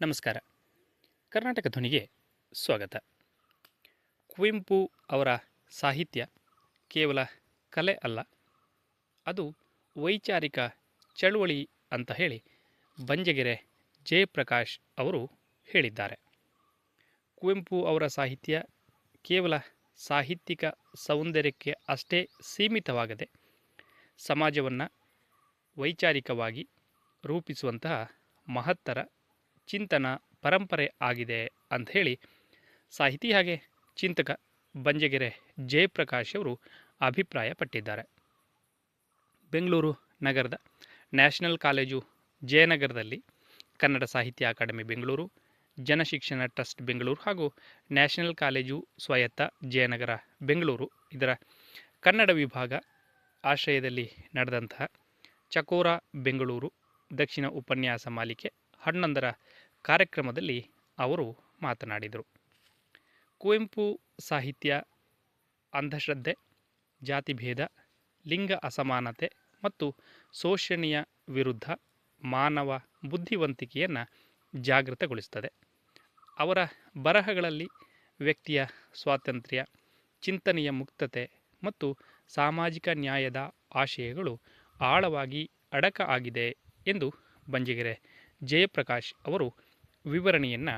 ನಮಸ್ಕಾರ. ಕರ್ನಾಟಕ ಧ್ವನಿಗೆ ಸ್ವಾಗತ. ಕುವೆಂಪು ಅವರ ಸಾಹಿತ್ಯ ಕೇವಲ ಕಲೆ ಅಲ್ಲ, ಅದು ವೈಚಾರಿಕ ಚಳುವಳಿ ಅಂತ ಹೇಳಿ ಬಂಜಗೆರೆ ಜಯಪ್ರಕಾಶ್ ಅವರು ಹೇಳಿದ್ದಾರೆ. ಕುವೆಂಪು ಅವರ ಸಾಹಿತ್ಯ ಕೇವಲ ಸಾಹಿತ್ಯಿಕ ಸೌಂದರ್ಯಕ್ಕೆ ಅಷ್ಟೇ ಸೀಮಿತವಾಗದೆ ಸಮಾಜವನ್ನು ವೈಚಾರಿಕವಾಗಿ ರೂಪಿಸುವಂತಹ ಮಹತ್ತರ ಚಿಂತನ ಪರಂಪರೆ ಆಗಿದೆ ಅಂತ ಹೇಳಿ ಸಾಹಿತಿ ಹಾಗೆ ಚಿಂತಕ ಬಂಜಗೆರೆ ಜಯಪ್ರಕಾಶ್ ಅವರು ಅಭಿಪ್ರಾಯಪಟ್ಟಿದ್ದಾರೆ. ಬೆಂಗಳೂರು ನಗರದ ನ್ಯಾಷನಲ್ ಕಾಲೇಜು ಜಯನಗರದಲ್ಲಿ ಕನ್ನಡ ಸಾಹಿತ್ಯ ಅಕಾಡೆಮಿ ಬೆಂಗಳೂರು, ಜನಶಿಕ್ಷಣ ಟ್ರಸ್ಟ್ ಬೆಂಗಳೂರು ಹಾಗೂ ನ್ಯಾಷನಲ್ ಕಾಲೇಜು ಸ್ವಾಯತ್ತ ಜಯನಗರ ಬೆಂಗಳೂರು. ಇದರ ಕನ್ನಡ ವಿಭಾಗ ಆಶ್ರಯದಲ್ಲಿ ನಡೆದಂತಹ ಚಕೋರ ಬೆಂಗಳೂರು ದಕ್ಷಿಣ ಉಪನ್ಯಾಸ ಮಾಲಿಕೆ ಹನ್ನೊಂದರ ಕಾರ್ಯಕ್ರಮದಲ್ಲಿ ಅವರು ಮಾತನಾಡಿದರು. ಕುವೆಂಪು ಸಾಹಿತ್ಯ, ಅಂಧಶ್ರದ್ಧೆ, ಜಾತಿಭೇದ, ಲಿಂಗ ಅಸಮಾನತೆ ಮತ್ತು ಶೋಷಣೆಯ ವಿರುದ್ಧ ಮಾನವ ಬುದ್ಧಿವಂತಿಕೆಯನ್ನು ಜಾಗೃತಗೊಳಿಸುತ್ತದೆ. ಅವರ ಬರಹಗಳಲ್ಲಿ ವ್ಯಕ್ತಿಯ ಸ್ವಾತಂತ್ರ್ಯ, ಚಿಂತನೆಯ ಮುಕ್ತತೆ ಮತ್ತು ಸಾಮಾಜಿಕ ನ್ಯಾಯದ ಆಶಯಗಳು ಆಳವಾಗಿ ಅಡಕ ಆಗಿದೆ ಎಂದು ಬಂಜಗೆರೆ ಜಯಪ್ರಕಾಶ್ ಅವರು ವಿವರಣೆಯನ್ನು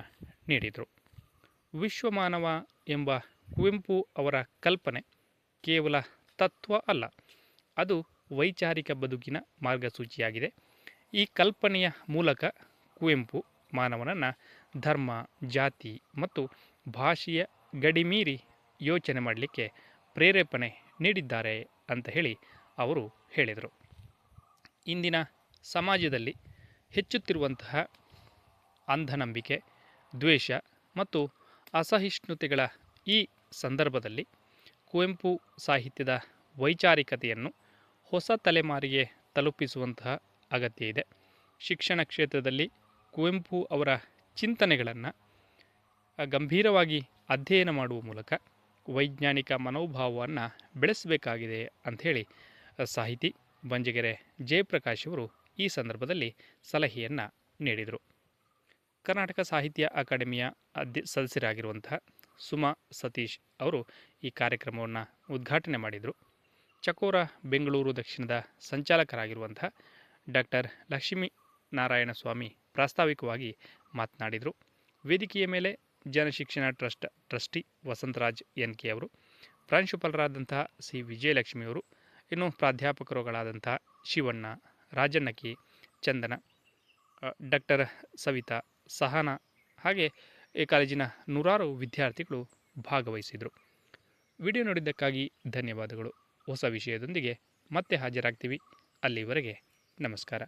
ನೀಡಿದರು. ವಿಶ್ವಮಾನವ ಎಂಬ ಕುವೆಂಪು ಅವರ ಕಲ್ಪನೆ ಕೇವಲ ತತ್ವ ಅಲ್ಲ, ಅದು ವೈಚಾರಿಕ ಬದುಕಿನ ಮಾರ್ಗಸೂಚಿಯಾಗಿದೆ. ಈ ಕಲ್ಪನೆಯ ಮೂಲಕ ಕುವೆಂಪು ಮಾನವನನ್ನು ಧರ್ಮ, ಜಾತಿ ಮತ್ತು ಭಾಷೆಯ ಗಡಿಮೀರಿ ಯೋಚನೆ ಮಾಡಲಿಕ್ಕೆ ಪ್ರೇರೇಪಣೆ ನೀಡಿದ್ದಾರೆ ಅಂತ ಹೇಳಿ ಅವರು ಹೇಳಿದರು. ಇಂದಿನ ಸಮಾಜದಲ್ಲಿ ಹೆಚ್ಚುತ್ತಿರುವಂತಹ ಅಂಧನಂಬಿಕೆ, ದ್ವೇಷ ಮತ್ತು ಅಸಹಿಷ್ಣುತೆಗಳ ಈ ಸಂದರ್ಭದಲ್ಲಿ ಕುವೆಂಪು ಸಾಹಿತ್ಯದ ವೈಚಾರಿಕತೆಯನ್ನು ಹೊಸ ತಲೆಮಾರಿಗೆ ತಲುಪಿಸುವಂತಹ ಅಗತ್ಯ ಇದೆ. ಶಿಕ್ಷಣ ಕ್ಷೇತ್ರದಲ್ಲಿ ಕುವೆಂಪು ಅವರ ಚಿಂತನೆಗಳನ್ನು ಗಂಭೀರವಾಗಿ ಅಧ್ಯಯನ ಮಾಡುವ ಮೂಲಕ ವೈಜ್ಞಾನಿಕ ಮನೋಭಾವವನ್ನು ಬೆಳೆಸಬೇಕಾಗಿದೆ ಅಂಥೇಳಿ ಸಾಹಿತಿ ಬಂಜಗೆರೆ ಜಯಪ್ರಕಾಶ್ ಅವರು ಈ ಸಂದರ್ಭದಲ್ಲಿ ಸಲಹೆಯನ್ನು ನೀಡಿದರು. ಕರ್ನಾಟಕ ಸಾಹಿತ್ಯ ಅಕಾಡೆಮಿಯ ಅಧ್ಯ, ಸದಸ್ಯರಾಗಿರುವಂತಹ ಸುಮಾ ಸತೀಶ್ ಅವರು ಈ ಕಾರ್ಯಕ್ರಮವನ್ನು ಉದ್ಘಾಟನೆ ಮಾಡಿದರು. ಚಕೋರ, ಬೆಂಗಳೂರು ದಕ್ಷಿಣದ ಸಂಚಾಲಕರಾಗಿರುವಂತಹ ಡಾಕ್ಟರ್ ಲಕ್ಷ್ಮೀ ನಾರಾಯಣ ಸ್ವಾಮಿ ಪ್ರಾಸ್ತಾವಿಕವಾಗಿ ಮಾತನಾಡಿದರು. ವೇದಿಕೆಯ ಮೇಲೆ Janashikshana trust trustee Vasantharaj N K ಅವರು, ಪ್ರಾಂಶುಪಾಲರಾದಂತಹ ಸಿ. ವಿಜಯಲಕ್ಷ್ಮಿಯವರು ಇನ್ನು ಪ್ರಾಧ್ಯಾಪಕರುಗಳಾದಂತಹ ಶಿವಣ್ಣ ರಾಜನ್ನಕಿ ಚಂದನ ಡಾಕ್ಟರ್ ಸವಿತಾ ಸಹನಾ ಹಾಗೆ ಈ ಕಾಲೇಜಿನ ನೂರಾರು ವಿದ್ಯಾರ್ಥಿಗಳು ಭಾಗವಹಿಸಿದರು. ವಿಡಿಯೋ ನೋಡಿದ್ದಕ್ಕಾಗಿ ಧನ್ಯವಾದಗಳು. ಹೊಸ ವಿಷಯದೊಂದಿಗೆ ಮತ್ತೆ ಹಾಜರಾಗ್ತೀವಿ. ಅಲ್ಲಿವರೆಗೆ ನಮಸ್ಕಾರ.